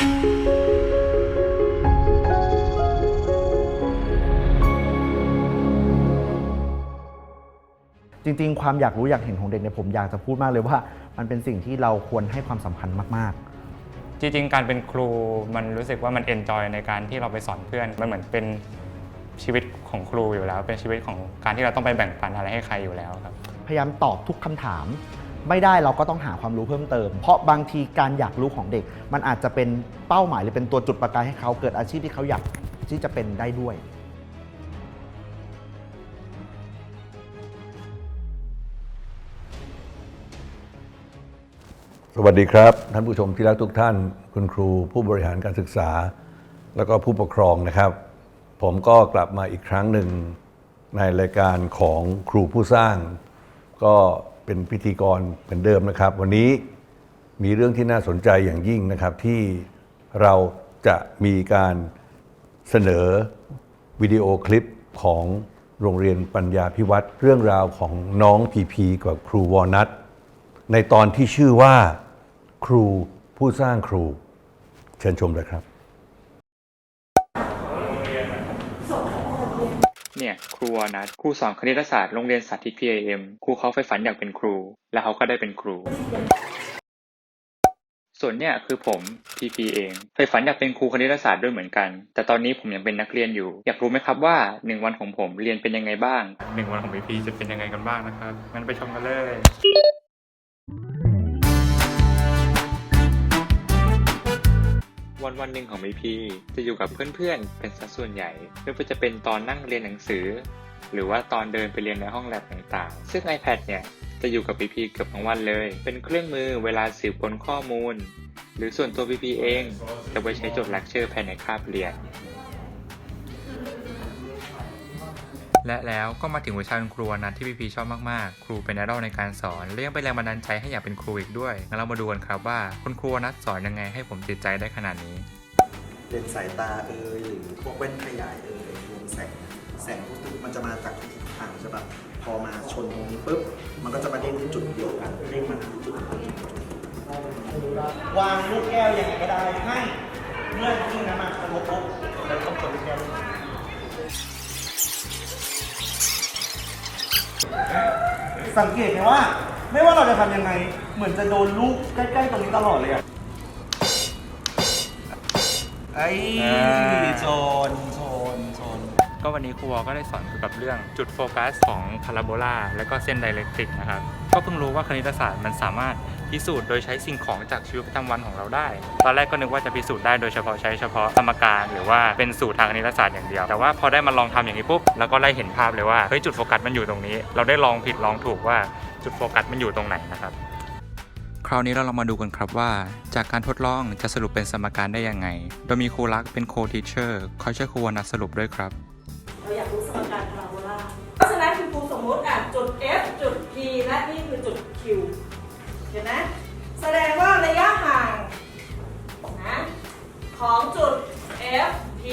จริงๆ ความอยากรู้อยากเห็นของเด็กเนี่ยผมอยากจะพูดมากเลยว่า มันเป็นสิ่งที่เราควรให้ความสำคัญมากจริงๆ การเป็นครูมันรู้สึกว่ามันเอนจอยในการที่เราไปสอนเพื่อน มันเหมือนเป็นชีวิตของครูอยู่แล้ว เป็นชีวิตของการที่เราต้องไปแบ่งปันอะไรให้ใครอยู่แล้วครับๆพยายามตอบทุกคำถาม ไม่ได้เราก็ต้องหาความรู้เพิ่มเติม เพราะบางทีการอยากรู้ของเด็ก มันอาจจะเป็นเป้าหมายหรือเป็นตัวจุดประกายให้เขาเกิดอาชีพที่เขาอยากที่จะเป็นได้ด้วยสวัสดีครับ ท่านผู้ชมที่รักทุกท่าน คุณครูผู้บริหารการศึกษา แล้วก็ผู้ปกครองนะครับ ผมก็กลับมาอีกครั้งหนึ่งในรายการของครูผู้สร้าง ก็ เป็นพิธีกรเหมือนเดิมนะครับ วันนี้มีเรื่องที่น่าสนใจอย่างยิ่งนะครับ ที่เราจะมีการเสนอวิดีโอคลิปของโรงเรียนปัญญาพิวัตรเรื่องราวของน้องพีพีกับครูวอนัทในตอนที่ชื่อว่าครูผู้สร้างครู เชิญชมเลยครับ เนี่ยครูนัดครูสอนคณิตศาสตร์โรงเรียนสาธิต PAM ครูเขาใฝ่ฝันอยากเป็นครู แล้วเขาก็ได้เป็นครู ส่วนเนี่ยคือผม PP เองใฝ่ฝันอยากเป็นครูคณิตศาสตร์ด้วยเหมือนกัน แต่ตอนนี้ผมยังเป็นนักเรียนอยู่ อยากรู้ไหมครับว่าหนึ่งวันของผมเรียนเป็นยังไงบ้าง หนึ่งวันของพีพีจะเป็นยังไงกันบ้างนะครับ งั้นไปชมกันเลย วันวันหนึ่งของพีพีจะอยู่กับเพื่อนๆ เป็นสัดส่วนใหญ่ไม่ว่าจะเป็นตอนนั่งเรียนหนังสือ หรือว่าตอนเดินไปเรียนในห้องแลบต่างๆ ซึ่ง iPad เนี่ยจะอยู่กับพีพีเกือบทั้งวันเลย เป็นเครื่องมือเวลาสืบค้นข้อมูล หรือส่วนตัวพีพีเอง จะไปใช้จดเลคเชอร์ภายในคาบเรียน และแล้วก็มาถึงวิชาคุณครูนัทที่พี่พีชอบมากๆ ครูเป็นไอดอลในการสอนและยังเป็นแรงบันดาลใจให้อยากเป็นครูอีกด้วยงั้นเรามาดูกันครับว่าคุณครูนัทสอนยังไงให้ผมติดใจได้ขนาดนี้เลนส์สายตาเอยหรือพวกแว่นขยายเอยรวมแสงแสงทุกจุดมันจะมาจากทิศทางใช่ปะพอมาชนตรงนี้ปุ๊บมันก็จะมาเด้งที่จุดเดียวกันเด้งมาที่จุดวกันวางลูกแก้วยังไงก็ได้ให้เมื่อที่น้ำมันกระทบปุ๊บแล้วต้องก สังเกตไหมว่า ไม่ว่าเราจะทำยังไง เหมือนจะโดนลูกใกล้ๆตรงนี้ตลอดเลยอะไอ้อ่า โจนโจนโจนก็วันนี้ครูวอก็ได้สอนเกี่ยวกับเรื่องจุดโฟกัสของพาราโบลาและก็เส้นไดเรกติกนะครับ ก็เพิ่งรู้ว่าคณิตศาสตร์มันสามารถ พิสูจน์โดยใช้สิ่งของจากชีวิตประจำวันของเราได้ ตอนแรกก็นึกว่าจะพิสูจน์ได้โดยเฉพาะใช้เฉพาะสมการ หรือว่าเป็นสูตรทางคณิตศาสตร์อย่างเดียว แต่ว่าพอได้มาลองทำอย่างนี้ปุ๊บเราก็ได้เห็นภาพเลยว่าเฮ้ยจุดโฟกัสมันอยู่ตรงนี้ เราได้ลองผิดลองถูกว่าจุดโฟกัสมันอยู่ตรงไหนนะครับคราวนี้เราลองมาดูกันครับว่า จากการทดลองจะสรุปเป็นสมการได้ยังไง โดยมีครูรักเป็นโคทีเชอร์คอยช่วยครูวนัทสรุปด้วยครับ เห็นไหมแสดงว่าระยะห่างนะของจุด F P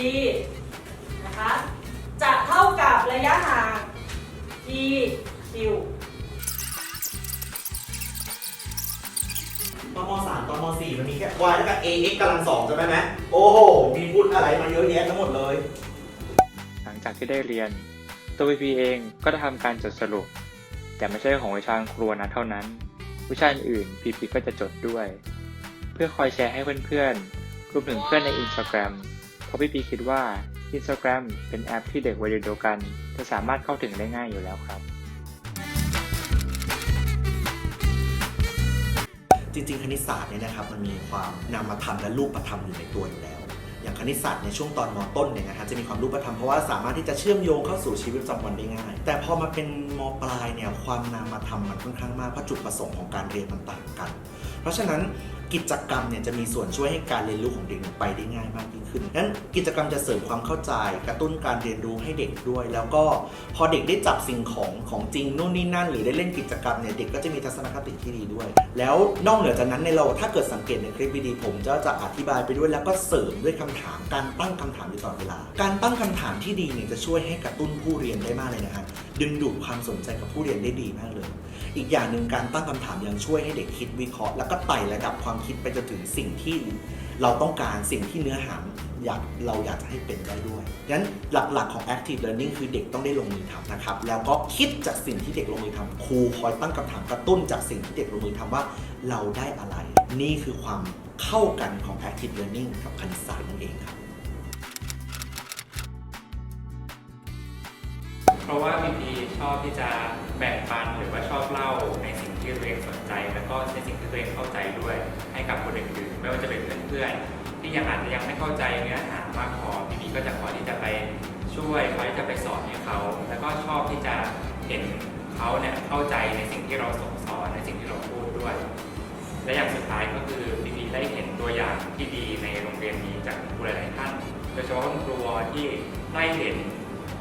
นะคะจะเท่ากับระยะห่าง P Q ตอนมสามตอนมสี่มันมีแค่ y แล้วก็ a x กำลังสองใช่ไหมไหมโอ้โห มีพูดอะไรมาเยอะแยะทั้งหมดเลย หลังจากที่ได้เรียน ตัวพีพีเองก็ได้ทำการจดสรุป แต่ไม่ใช่ของวิชาครัวนะเท่านั้น วิชาอื่นพีพีก็จะจดด้วย เพื่อคอยแชร์ให้เพื่อนๆ รวมถึงเพื่อนใน Instagram เพราะพีพีคิดว่า Instagram เป็นแอปที่เด็กวัยเดียวกัน จะสามารถเข้าถึงได้ง่ายอยู่แล้วครับ จริงๆ คณิตศาสตร์เนี่ยนะครับ มันมีความนามธรรมและรูปธรรมอยู่ในตัวอยู่แล้ว คณิตศาสตร์ในช่วงตอนมต้นเนี่ยนะฮะจะมีความรูปธรรมเพราะว่าสามารถที่จะเชื่อมโยงเข้าสู่ชีวิตประจำวันได้ง่าย แต่พอมาเป็นมปลายเนี่ยความนามธรรมมันค่อนข้างมากเพราะจุดประสงค์ของการเรียนมันต่างกัน เพราะฉะนั้น กิจกรรมเนี่ยจะมีส่วนช่วยให้การเรียนรู้ของเด็กไปได้ง่ายมากยิ่งขึ้นนั้นกิจกรรมจะเสริมความเข้าใจ กระตุ้นการเรียนรู้ให้เด็กด้วย แล้วก็พอเด็กได้จับสิ่งของของจริงนู่นนี่นั่น หรือได้เล่นกิจกรรมเนี่ยเด็กก็จะมีทัศนคติที่ดีด้วย แล้วนอกเหนือจากนั้นในเราถ้าเกิดสังเกตในคลิปวิดีโอผมจะจะอธิบายไปด้วยแล้วก็เสริมด้วยคำถามการตั้งคำถามอยู่ตลอดเวลา การตั้งคำถามที่ดีเนี่ยจะช่วยให้กระตุ้นผู้เรียนได้มากเลยนะฮะดึงดูดความสนใจกับผู้เรียนได้ดีมากเลย อีกอย่างหนึ่งการตั้งคำถามยังช่วยให้เด็กคิดวิเคราะห์ แล้วก็ไต่ระดับความคิดไปจนถึงสิ่งที่เราต้องการสิ่งที่เนื้อหาอยากเราอยากจะให้เป็นได้ด้วยงั้นหลักๆของ active learning คือเด็กต้องได้ลงมือทำนะครับ แล้วก็คิดจากสิ่งที่เด็กลงมือทำครูคอยตั้งคำถามกระตุ้นจากสิ่งที่เด็กลงมือทำว่าเราได้อะไร นี่คือความเข้ากันของ active learning กับคณิตศาสตร์นั่นเองครับ เพราะว่าพีพีชอบที่จะแบ่งปันหรือว่าชอบเล่าในสิ่งที่ตัวเองสนใจ แล้วก็ในสิ่งที่ตัวเองเข้าใจด้วยให้กับคนอื่นๆไม่ว่าจะเป็นเพื่อนๆที่ยังอาจจะยังไม่เข้าใจเนื้อหามากพอพีพีก็จะคอยที่จะไปช่วยคอยที่จะไปสอนให้เขา แล้วก็ชอบที่จะเห็นเขาเนี่ยเข้าใจในสิ่งที่เราส่งสอนในสิ่งที่เราพูดด้วย และอย่างสุดท้ายก็คือพีพีได้เห็นตัวอย่างที่ดีในโรงเรียนนี้จากครูหลายๆท่านโดยเฉพาะคุณครูที่ได้เห็น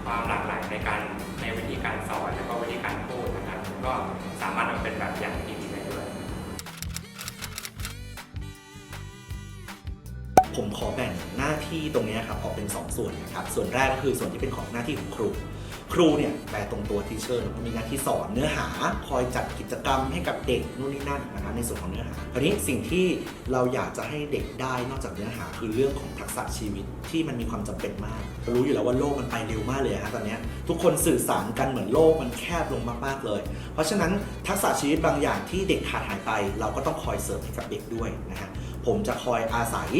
ความหลากหลายในการในวิธีการสอนและก็วิธีการพูดนะครับก็สามารถนำเป็นแบบอย่างที่ดีได้ด้วย ผมขอแบ่งหน้าที่ตรงเนี้ยครับออกเป็น 2 ส่วนนะครับ ส่วนแรกก็คือส่วนที่เป็นของหน้าที่ของครู ครูเนี่ยแปลตรงตัวทีเชอร์มีหน้าที่สอนเนื้อหาคอยจัดกิจกรรมให้กับเด็กนู่นนี่นั่นนะครับในส่วนของเนื้อหาคราวนี้สิ่งที่เราอยากจะให้เด็กได้นอกจากเนื้อหาคือเรื่องของทักษะชีวิตที่มันมีความจำเป็นมาก รู้อยู่แล้วว่าโลกมันไปเร็วมากเลยฮะตอนนี้ทุกคนสื่อสารกันเหมือนโลกมันแคบลงมากๆเลย เพราะฉะนั้นทักษะชีวิตบางอย่างที่เด็กขาดหายไป เราก็ต้องคอยเสริมให้กับเด็กด้วยนะฮะ ผมจะคอยอาศัย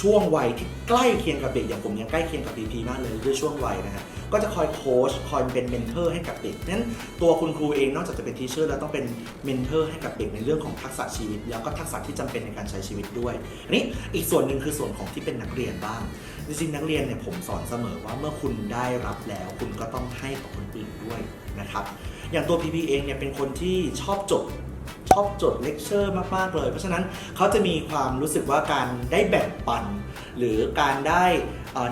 ช่วงวัยที่ใกล้เคียงกับเด็กอย่างผมยังใกล้เคียงกับพีพีมากเลยด้วยช่วงวัยนะฮะก็จะคอยโค้ชคอยเป็นเมนเทอร์ให้กับเด็กนั้นตัวคุณครูเองนอกจากจะเป็นทีเชอร์แล้วต้องเป็นเมนเทอร์ให้กับเด็กในเรื่องของทักษะชีวิต แล้วก็ทักษะที่จำเป็นในการใช้ชีวิตด้วยอันนี้อีกส่วนหนึ่งคือส่วนของที่เป็นนักเรียนบ้างจริงๆนักเรียนเนี่ยผมสอนเสมอว่าเมื่อคุณได้รับแล้ว คุณก็ต้องให้กับคนอื่นด้วยนะครับอย่างตัวพีพีเองเนี่ยเป็นคนที่ชอบจด ชอบจดเลคเชอร์มาก ๆ เลย เพราะฉะนั้นเขาจะมีความรู้สึกว่าการได้แบ่งปัน หรือการได้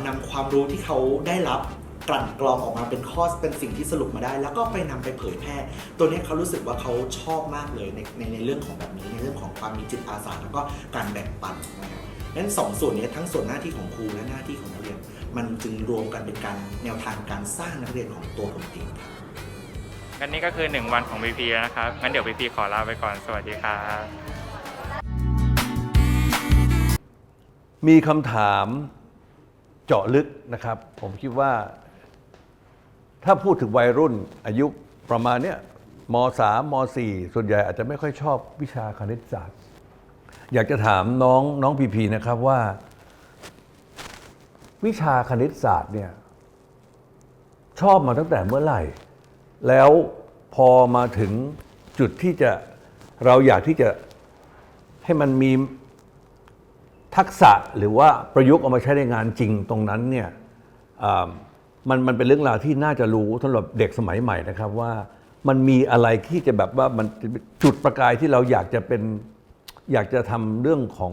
นำความรู้ที่เขาได้รับกลั่นกรองออกมาเป็นข้อเป็นสิ่งที่สรุปมาได้ แล้วก็ไปนำไปเผยแพร่ ตัวนี้เขารู้สึกว่าเขาชอบมากเลยในในในเรื่องของแบบนี้ในเรื่องของความมีจิตอาสาแล้วก็การแบ่งปันนะครับนั้นสองส่วนนี้ทั้งส่วนหน้าที่ของครูและหน้าที่ของนักเรียน มันจึงรวมกันเป็นการแนวทางการสร้างนักเรียนของตัวผมเองครับ งั้นนี่ก็คือ 1 วันของ BP แล้วนะครับ งั้นเดี๋ยว BP ขอลาไปก่อน สวัสดีครับ มีคำถามเจาะลึกนะครับ ผมคิดว่า ถ้าพูดถึงวัยรุ่นอายุประมาณเนี้ยม3ม4ส่วนใหญ่อาจจะไม่ค่อยชอบวิชาคณิตศาสตร์ อยากจะถามน้องน้องพีพีนะครับว่า วิชาคณิตศาสตร์เนี่ยชอบมาตั้งแต่เมื่อไหร่ แล้วพอมาถึงจุดที่จะเราอยากที่จะให้มันมีทักษะหรือว่าประยุกต์เอามาใช้ในงานจริงตรงนั้นเนี่ยมันมันเป็นเรื่องราวที่น่าจะรู้สำหรับเด็กสมัยใหม่นะครับว่ามันมีอะไรที่จะแบบว่ามันจุดประกายที่เราอยากจะเป็นอยากจะทำเรื่องของ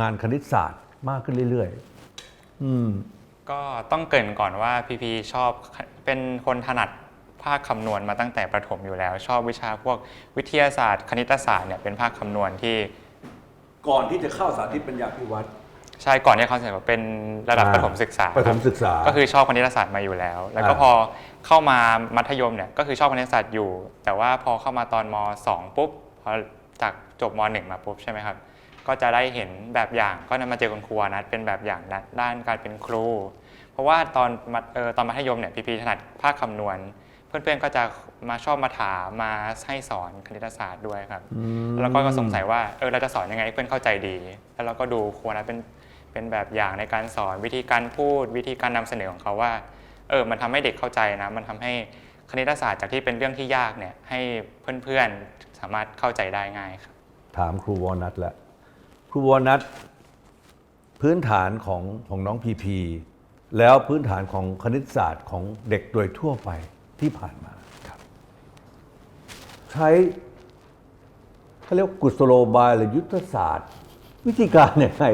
งานคณิตศาสตร์มากขึ้นเรื่อยๆ อืมก็ต้องเกรินก่อนว่า PP ชอบเป็นคนถนัด ภาคคำนวณมาตั้งแต่ประถมอยู่แล้ว ชอบวิชาพวกวิทยาศาสตร์ คณิตศาสตร์เนี่ยเป็นภาคคำนวณที่ก่อนที่จะเข้าสาธิตปัญญาพิวัตร ใช่ก่อนที่เขาจะเป็นระดับอ่าประถมศึกษาประถมศึกษาก็คือชอบคณิตศาสตร์มาอยู่แล้ว แล้วก็อ่า พอเข้ามามัธยมเนี่ยก็คือชอบคณิตศาสตร์อยู่ แต่ว่าพอเข้ามาตอนม 2 ปุ๊บพอจากจบม 1 มาปุ๊บใช่ไหมครับ ก็จะได้เห็นแบบอย่างก็นำมาเจอคุณครูนัดเป็นแบบอย่างด้านด้านการเป็นครู เพราะว่าตอนมัธเอ่อตอนมัธยมเนี่ยพีพีถนัดภาคคำนวณ เพื่อนๆก็จะมาชอบมาถามมาให้สอนคณิตศาสตร์ด้วยครับแล้วก็สงสัยว่าเออเราจะสอนยังไงให้เพื่อนเข้าใจดี แล้วเราก็ดูครูนัทเป็นเป็นแบบอย่างในการสอนวิธีการพูดวิธีการนำเสนอของเขาว่าเออมันทำให้เด็กเข้าใจนะ มันทำให้คณิตศาสตร์จากที่เป็นเรื่องที่ยากเนี่ยให้เพื่อนๆสามารถเข้าใจได้ง่ายครับถามครูวอนัทแล้วครูวอนัทพื้นฐานของของน้องพีพีแล้วพื้นฐานของคณิตศาสตร์ของเด็กโดยทั่วไป ที่ผ่านมาครับ ใช้เขาเรียกกุศโลบายหรือยุทธศาสตร์ วิธีการยังไง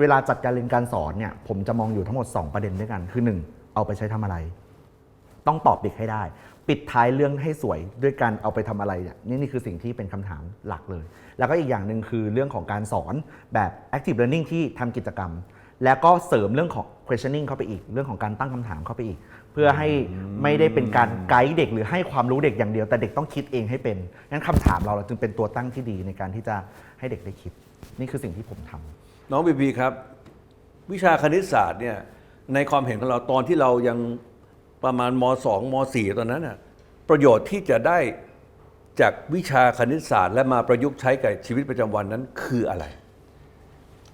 เวลาจัดการเรียนการสอนเนี่ยผมจะมองอยู่ทั้งหมด 2 ประเด็นด้วยกัน คือ 1 เอาไปใช้ทำอะไร ต้องตอบเด็กให้ได้ ปิดท้ายเรื่องให้สวยด้วยการเอาไปทำอะไรเนี่ยนี่นี่คือสิ่งที่เป็นคำถามหลักเลย แล้วก็อีกอย่างหนึ่งคือเรื่องของการสอนแบบ active learning ที่ทำกิจกรรม แล้วก็เสริมเรื่องของ questioning เข้าไปอีก เรื่องของการตั้งคำถามเข้าไปอีก เพื่อให้ไม่ได้เป็นการไกด์เด็กหรือให้ความรู้เด็กอย่างเดียว แต่เด็กต้องคิดเองให้เป็นงั้นคำถามเราเราจึงเป็นตัวตั้งที่ดีในการที่จะให้เด็กได้คิด นี่คือสิ่งที่ผมทำ น้องบีบีครับ วิชาคณิตศาสตร์เนี่ยในความเห็นของเราตอนที่เรายังประมาณม 2 ม 4 ตอนนั้นน่ะประโยชน์ที่จะได้จากวิชาคณิตศาสตร์ และมาประยุกต์ใช้กับชีวิตประจำวันนั้นคืออะไร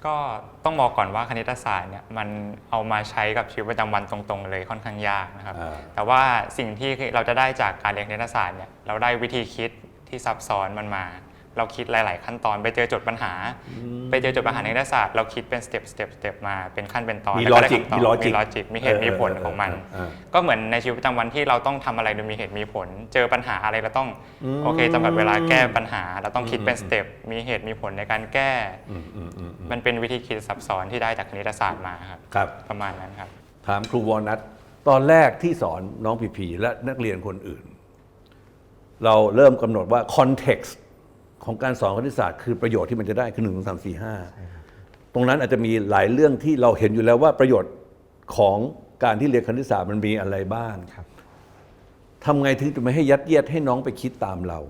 ก็ต้องบอกก่อนว่าคณิตศาสตร์เนี่ยมันเอามาใช้กับชีวิตประจำวันตรงๆเลยค่อนข้างยากนะครับ อ่า แต่ว่าสิ่งที่เราจะได้จากการเรียนคณิตศาสตร์เนี่ยเราได้วิธีคิดที่ซับซ้อนมันมา เราคิดหลาย ๆ ขั้นตอนไปเจอโจทย์ปัญหา ไปเจอโจทย์ปัญหาในคณิตศาสตร์เราคิดเป็นสเต็ปสเต็ปสเต็ปมาเป็นขั้นเป็นตอนมีแล้วก็ได้ logic คำตอบมี logic มีลอจิกมีเหตุมีผลของมันเออเออเออ ก็เหมือนในชีวิตประจำวันที่เราต้องทำอะไรโดยมีเหตุมีผล เจอปัญหาอะไรเราต้องโอเคจำกัดเวลาแก้ปัญหา เราต้องคิดเป็นสเต็ปมีเหตุมีผลในการแก้ อืมอืมอืมอืมมันเป็นวิธีคิดซับซ้อนที่ได้จากคณิตศาสตร์มาครับครับ ประมาณนั้นครับ ถามครูวอนัทตอนแรกที่สอนน้องพีพีและนักเรียนคนอื่น เราเริ่มกำหนดว่าคอนเท็กซ์ ของการสอนคณิตศาสตร์คือประโยชน์ที่มันจะได้คือหนึ่งสองสามสี่ห้าตรงนั้นอาจจะมีหลายเรื่องที่เราเห็นอยู่แล้วว่าประโยชน์ของการที่เรียนคณิตศาสตร์มันมีอะไรบ้างครับทำไงถึงจะไม่ให้ยัดเยียดให้น้องไปคิดตามเรา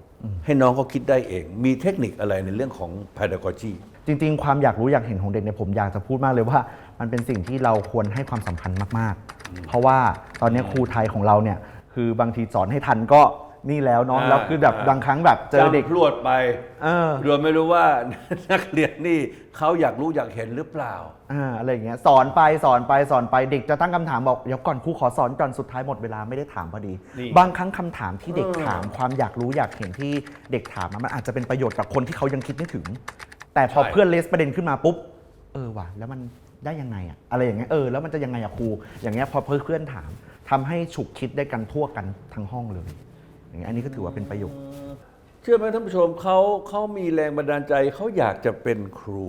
ให้น้องเขาคิดได้เอง มีเทคนิคอะไรในเรื่องของ pedagogy จริง ๆ ความอยากรู้อยากเห็นของเด็กเนี่ยผมอยากจะพูดมากเลยว่า มันเป็นสิ่งที่เราควรให้ความสำคัญมาก ๆ เพราะว่าตอนนี้ครูไทยของเราเนี่ยคือบางทีสอนให้ทันก็ นี่แล้วเนาะอ่าแล้วคือแบบอ่า บางครั้งแบบเจอเด็ก จำพรวดไปเออ โดยไม่รู้ว่า นักเรียนนี่เขาอยากรู้อยากเห็นหรือเปล่า อ่าอะไรอย่างเงี้ยสอนไปสอนไปสอนไปเด็กจะตั้งคำถามบอกเดี๋ยวก่อนครูขอสอนก่อนสุดท้ายหมดเวลาไม่ได้ถามพอดี นี่บางครั้งคำถามที่เด็กเออ ถามความอยากรู้อยากเห็นที่เด็กถามอะมันอาจจะเป็นประโยชน์กับคนที่เขายังคิดไม่ถึง แต่พอใช่เพื่อนเลสประเด็นขึ้นมาปุ๊บเออว่ะแล้วมันได้ยังไงอะอะไรอย่างเงี้ยเออแล้วมันจะยังไงอะครูอย่างเงี้ยพอเพื่อนถามทำให้ฉุกคิดได้กันทั่วกันทั้งห้องเลย อย่างเงี้ยอันนี้ก็ถือว่าเป็นประโยชน์ เชื่อไหมท่านผู้ชมเขาเขามีแรงบันดาลใจเขาอยากจะเป็นครู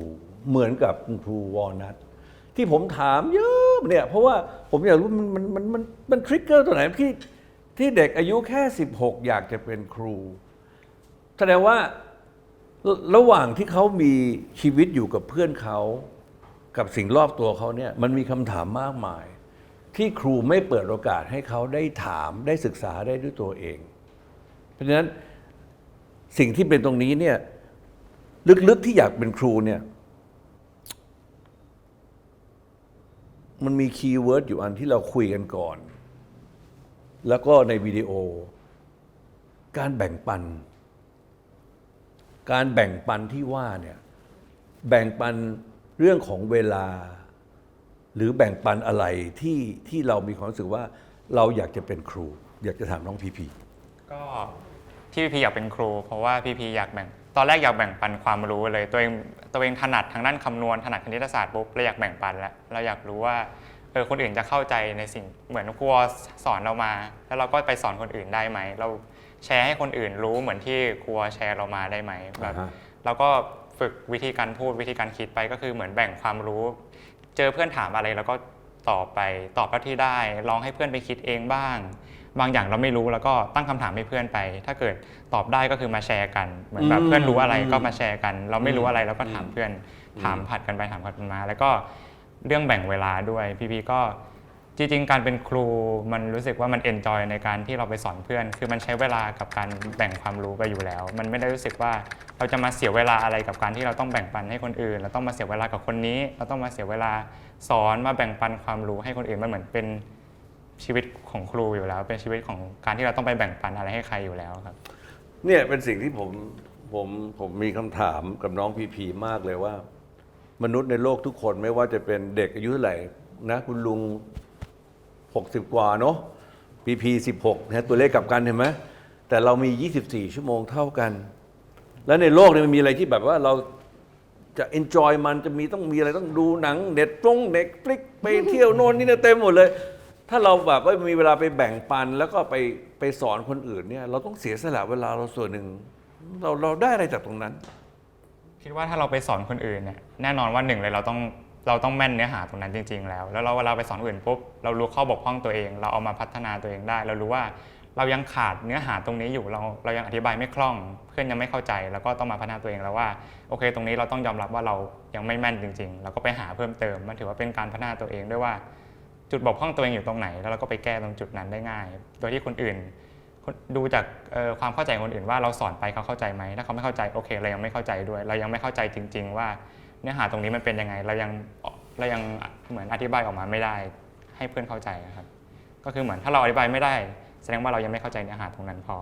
เหมือนกับครูวอลนัทที่ผมถามเยอะเนี่ยเพราะว่าผมอยากรู้มันมันมันมันมันทริกเกอร์ตัวไหนที่ที่เด็กอายุแค่ 16 อยากจะเป็นครู แสดงว่าระระหว่างที่เขามีชีวิตอยู่กับเพื่อนเขากับสิ่งรอบตัวเขาเนี่ยมันมีคำถามมากมาย ที่ครูไม่เปิดโอกาสให้เขาได้ถามได้ศึกษาได้ด้วยตัวเอง ราะฉะนั้นสิ่งที่เป็นตรงนี้เนี่ยลึกๆที่อยากเป็นครูเนี่ยมันมีคีย์เวิร์ดอยู่อันที่เราคุยกันก่อน แล้วก็ในวิดีโอ การแบ่งปัน การแบ่งปันที่ว่าเนี่ยแบ่งปันเรื่องของเวลา หรือแบ่งปันอะไรที่ที่เรามีความรู้สึกว่าเราอยากจะเป็นครู อยากจะถามน้องพีพีก็ ที่พี่พีอยากเป็นครู เพราะว่าพี่พีอยากแบ่ง ตอนแรกอยากแบ่งปันความรู้เลย ตัวเองตัวเองถนัดทางด้านคำนวณถนัดคณิตศาสตร์ปุ๊บเราอยากแบ่งปันแล้วเราอยากรู้ว่าเออคนอื่นจะเข้าใจในสิ่งเหมือนครูสอนเรามา แล้วเราก็ไปสอนคนอื่นได้ไหม เราแชร์ให้คนอื่นรู้เหมือนที่ครูแชร์เรามาได้ไหมแบบอ่าฮะเราก็ฝึกวิธีการพูดวิธีการคิดไปก็คือเหมือนแบ่งความรู้ เจอเพื่อนถามอะไรแล้วก็ตอบไปตอบเท่าที่ได้ ลองให้เพื่อนไปคิดเองบ้าง บางอย่างเราไม่รู้แล้วก็ตั้งคำถามให้เพื่อนไป ถ้าเกิดตอบได้ก็คือมาแชร์กัน เหมือนแบบอืมเพื่อนรู้อะไรอืมก็มาแชร์กัน เราไม่รู้อะไรเราก็ถามอืมเพื่อนถามผัดกันไปถามกันมา แล้วก็เรื่องแบ่งเวลาด้วยพี่พีก็จริงๆ การเป็นครูมันรู้สึกว่ามันเอนจอยในการที่เราไปสอนเพื่อน คือมันใช้เวลากับการแบ่งความรู้ไปอยู่แล้ว มันไม่ได้รู้สึกว่าเราจะมาเสียเวลาอะไรกับการที่เราต้องแบ่งปันให้คนอื่น เราต้องมาเสียเวลากับคนนี้ เราต้องมาเสียเวลาสอนมาแบ่งปันความรู้ให้คนอื่นมันเหมือนเป็น ชีวิตของครูอยู่แล้ว เป็นชีวิตของการที่เราต้องไปแบ่งปันอะไรให้ใครอยู่แล้วครับ เนี่ยเป็นสิ่งที่ผมผมผมมีคำถามกับน้องพีพีมากเลยว่า มนุษย์ในโลกทุกคนไม่ว่าจะเป็นเด็กอายุเท่าไหร่นะคุณลุง 60 กว่าเนาะพีพี16นะตัวเลขกลับกันเห็นไหมแต่เรามี 24 ชั่วโมงเท่ากัน แล้วในโลกเนี่ยมันมีอะไรที่แบบว่าเราจะ enjoy มันจะมีต้องมีอะไรต้องดูหนังเน็ตฟงเน็ตฟลิกไปเที่ยวโน่นนี่นะเต็มหมดเลย ถ้าเราแบบว่ามีเวลาไปแบ่งปันแล้วก็ไปไปสอนคนอื่นเนี่ย เราต้องเสียสละเวลาเราส่วนหนึ่ง เราเราได้อะไรจากตรงนั้น คิดว่าถ้าเราไปสอนคนอื่นเนี่ยแน่นอนว่าหนึ่งเลยเราต้องเราต้องแม่นเนื้อหาตรงนั้นจริง ๆ แล้ว แล้วเราเวลาไปสอนคนอื่นปุ๊บเรารู้ข้อบกพร่องตัวเอง เราเอามาพัฒนาตัวเองได้ เรารู้ว่าเรายังขาดเนื้อหาตรงนี้อยู่เราเรายังอธิบายไม่คล่อง เพื่อนยังไม่เข้าใจ แล้วก็ต้องมาพัฒนาตัวเองแล้วว่าโอเค ตรงนี้เราต้องยอมรับว่าเรายังไม่แม่นจริงๆเราก็ไปหาเพิ่มเติม มันถือว่าเป็นการพัฒนาตัวเองด้วยว่า จุดบกพร่องตัวเองอยู่ตรงไหน แล้วเราก็ไปแก้ตรงจุดนั้นได้ง่าย โดยที่คนอื่นคนดูจากเอ่อความเข้าใจของคนอื่นว่าเราสอนไปเขาเข้าใจไหมถ้าเขาไม่เข้าใจโอเคเรายังไม่เข้าใจด้วย เรายังไม่เข้าใจจริง ๆ ว่าเนื้อหาตรงนี้มันเป็นยังไง เรายังเรายังเหมือนอธิบายออกมาไม่ได้ ให้เพื่อนเข้าใจนะครับ ก็คือเหมือนถ้าเราอธิบายไม่ได้ แสดงว่าเรายังไม่เข้าใจเนื้อหาตรงนั้นพอ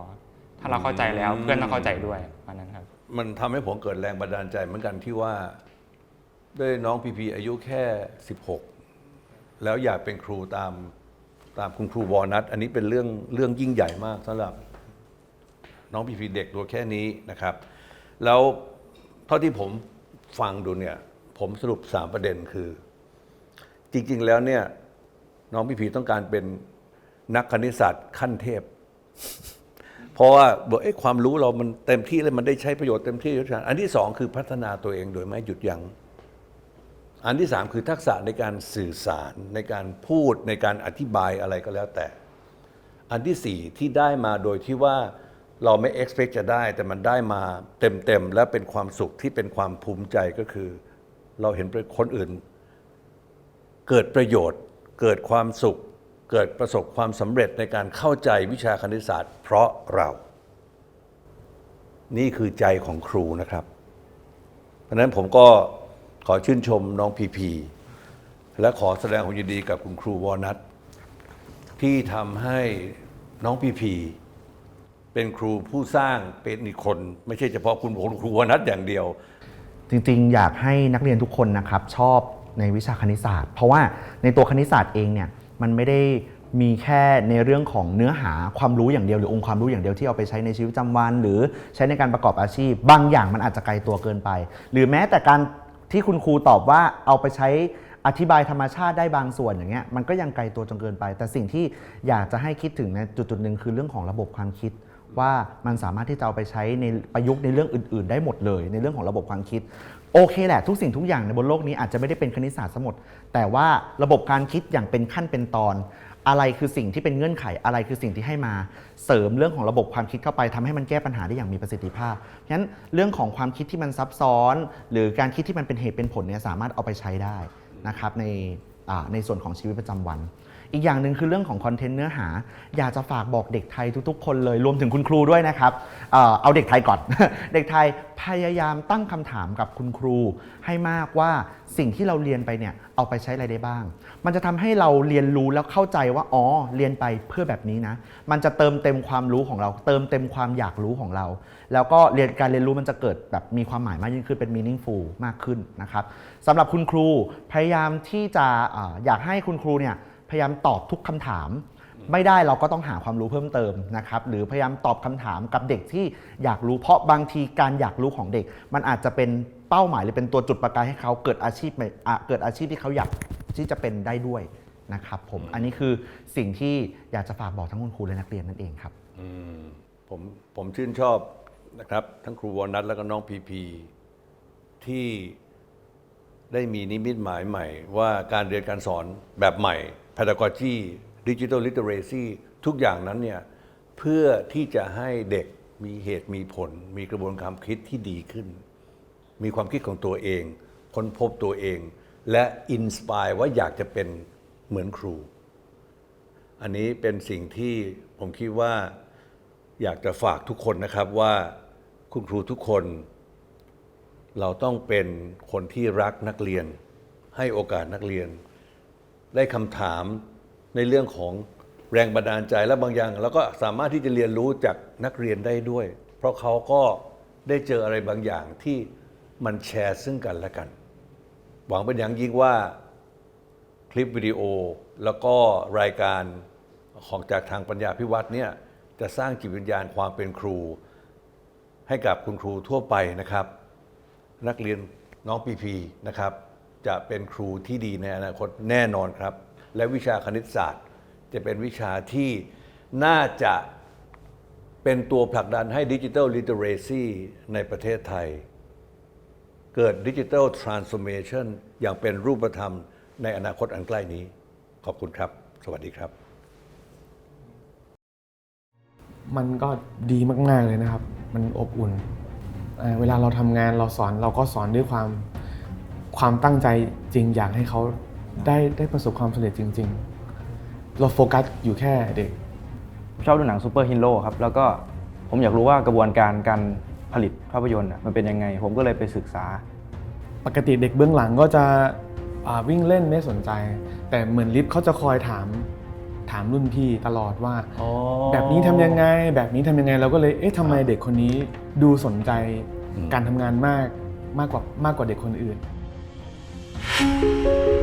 ถ้าเราเข้าใจแล้วเพื่อนต้องเข้าใจด้วยประมาณนั้นครับ มันทำให้ผมเกิดแรงบันดาลใจเหมือนกันที่ว่าด้วยน้องพีพีอายุแค่ 16 แล้วอยากเป็นครูตามตามคุณครูวอนัทอันนี้เป็นเรื่องเรื่องยิ่งใหญ่มากสำหรับน้องพีพีเด็กตัวแค่นี้นะครับ แล้วเท่าที่ผมฟังดูเนี่ยผมสรุป 3 ประเด็นคือ จริง ๆ แล้วเนี่ยน้องพีพีต้องการเป็นนักคณิตศาสตร์ขั้นเทพ เพราะว่าบอกเอ้ความรู้เรามันเต็มที่เลยมันได้ใช้ประโยชน์เต็มที่แล้วอันที่สองคือพัฒนาตัวเองโดยไม่หยุดยัง้ง อันที่สามคือทักษะในการสื่อสารในการพูดในการอธิบายอะไรก็แล้วแต่ อันที่สี่ที่ได้มาโดยที่ว่าเราไม่ expect จะได้ แต่มันได้มาเต็มๆ และเป็นความสุขที่เป็นความภูมิใจก็คือ เราเห็นคนอื่น เกิดประโยชน์ เกิดความสุข เกิดประสบความสำเร็จในการเข้าใจวิชาคณิตศาสตร์ เพราะเรา นี่คือใจของครูนะครับ เพราะนั้นผมก็ ขอชื่นชมน้องพีพี และขอแสดงความยินดีกับคุณครูวอนัทที่ทำให้น้องพีพี เป็นครูผู้สร้างเป็นอีกคน ไม่ใช่เฉพาะคุณครูวอนัทอย่างเดียว จริงๆ อยากให้นักเรียนทุกคนนะครับ ชอบในวิชาคณิตศาสตร์ เพราะว่าในตัวคณิตศาสตร์เองเนี่ยมันไม่ได้มีแค่ในเรื่องของเนื้อหาความรู้อย่างเดียวหรือองค์ความรู้อย่างเดียวที่เอาไปใช้ในชีวิตประจำวัน หรือใช้ในการประกอบอาชีพ บางอย่างมันอาจจะไกลตัวเกินไป หรือแม้แต่การ ที่คุณครูตอบว่าเอาไปใช้อธิบายธรรมชาติได้บางส่วนอย่างเงี้ยมันก็ยังไกลตัวจนเกินไป แต่สิ่งที่อยากจะให้คิดถึงในจุดๆหนึ่งคือเรื่องของระบบความคิด ว่ามันสามารถที่จะเอาไปใช้ในประยุกต์ในเรื่องอื่น ๆ ได้หมดเลย ในเรื่องของระบบความคิดโอเคแหละทุกสิ่งทุกอย่างในบนโลกนี้อาจจะไม่ได้เป็นคณิตศาสตร์ทั้งหมด แต่ว่าระบบการคิดอย่างเป็นขั้นเป็นตอน อะไรคือสิ่งที่เป็นเงื่อนไขอะไรคือสิ่งที่ให้มาเสริมเรื่องของระบบความคิดเข้าไปทำให้มันแก้ปัญหาได้อย่างมีประสิทธิภาพฉะนั้นเรื่องของความคิดที่มันซับซ้อน หรือการคิดที่มันเป็นเหตุเป็นผลเนี่ยสามารถเอาไปใช้ได้นะครับในอ่าในส่วนของชีวิตประจำวัน อีกอย่างหนึ่งคือเรื่องของคอนเทนต์เนื้อหา อยากจะฝากบอกเด็กไทยทุกๆ คนเลยรวมถึงคุณครูด้วยนะครับเออเอาเด็กไทยก่อน เด็กไทยพยายามตั้งคำถามกับคุณครู ให้มากว่าสิ่งที่เราเรียนไปเนี่ยเอาไปใช้อะไรได้บ้าง มันจะทำให้เราเรียนรู้แล้วเข้าใจว่าอ๋อเรียนไปเพื่อแบบนี้นะ มันจะเติมเต็มความรู้ของเรา เติมเต็มความอยากรู้ของเรา แล้วก็เรียนการเรียนรู้มันจะเกิดแบบมีความหมายมากยิ่งขึ้นเป็น meaningful มากขึ้นนะครับสำหรับคุณครูพยายามที่จะออยากให้คุณครูเนี่ย พยายามตอบทุกคำถาม ไม่ได้เราก็ต้องหาความรู้เพิ่มเติมนะครับ หรือพยายามตอบคำถามกับเด็กที่อยากรู้เพราะบางทีการอยากรู้ของเด็ก มันอาจจะเป็นเป้าหมายหรือเป็นตัวจุดประกายให้เขาเกิดอาชีพใหม่อะเกิดอาชีพที่เขาอยากที่จะเป็นได้ด้วยนะครับผมอันนี้คือสิ่งที่อยากจะฝากบอกทั้งคุณครูและนักเรียนนั่นเองครับอืมผมผมชื่นชอบนะครับ ทั้งครูวอนัทแล้วก็น้องพีพีที่ได้มีนิมิตหมายใหม่ ว่าการเรียนการสอนแบบใหม่ pedagogy digital literacy ทุกอย่างนั้นเนี่ยเพื่อที่จะให้เด็กมีเหตุมีผล มีกระบวนการคิดที่ดีขึ้น มีความคิดของตัวเอง ค้นพบตัวเอง และอินสปายว่าอยากจะเป็นเหมือนครู อันนี้เป็นสิ่งที่ผมคิดว่าอยากจะฝากทุกคนนะครับว่าคุณครูทุกคน เราต้องเป็นคนที่รักนักเรียน ให้โอกาสนักเรียน ได้คำถามในเรื่องของแรงบันดาลใจและบางอย่างเราก็สามารถที่จะเรียนรู้จากนักเรียนได้ด้วย เพราะเขาก็ได้เจออะไรบางอย่างที่มันแชร์ซึ่งกันและกัน หวังเป็นอย่างยิ่งว่าคลิปวิดีโอแล้วก็รายการของจากทางปัญญาพิวัตรเนี่ยจะสร้างจิตวิญญาณความเป็นครู ให้กับคุณครูทั่วไปนะครับ นักเรียนน้องปีพีนะครับ จะเป็นครูที่ดีในอนาคตแน่นอนครับ และวิชาคณิตศาสตร์ จะเป็นวิชาที่น่าจะเป็นตัวผลักดันให้ดิจิทัลลิเทเรซีในประเทศไทย เกิดดิจิทัลทรานส์โอมชันอย่างเป็นรูปธรรมในอนาคตอันใกล้นี้ ขอบคุณครับ สวัสดีครับ มันก็ดีมาก ๆ เลยนะครับ มันอบอุ่นเเวลาเราทำงานเราสอนเราก็สอนด้วยความ ความตั้งใจจริงอยากให้เขาได้ได้ประสบความสำเร็จจริง ๆ เราโฟกัสอยู่แค่เด็ก ชอบดูหนังซูเปอร์ฮีโร่ครับ แล้วก็ผมอยากรู้ว่ากระบวนการการผลิตภาพยนตร์น่ะมันเป็นยังไง ผมก็เลยไปศึกษาปปกติเด็กเบื้องหลังก็จะอ่าวิ่งเล่นไม่สนใจ แต่เหมือนลิฟต์เขาจะคอยถามถามรุ่นพี่ตลอดว่า แบบนี้ทำยังไง แบบนี้ทำยังไงเราก็เลยเอ๊ะทำไมเด็กคนนี้ดูสนใจอืมการทำงานมากมากกว่ามากกว่าเด็กคนอื่น Thank you.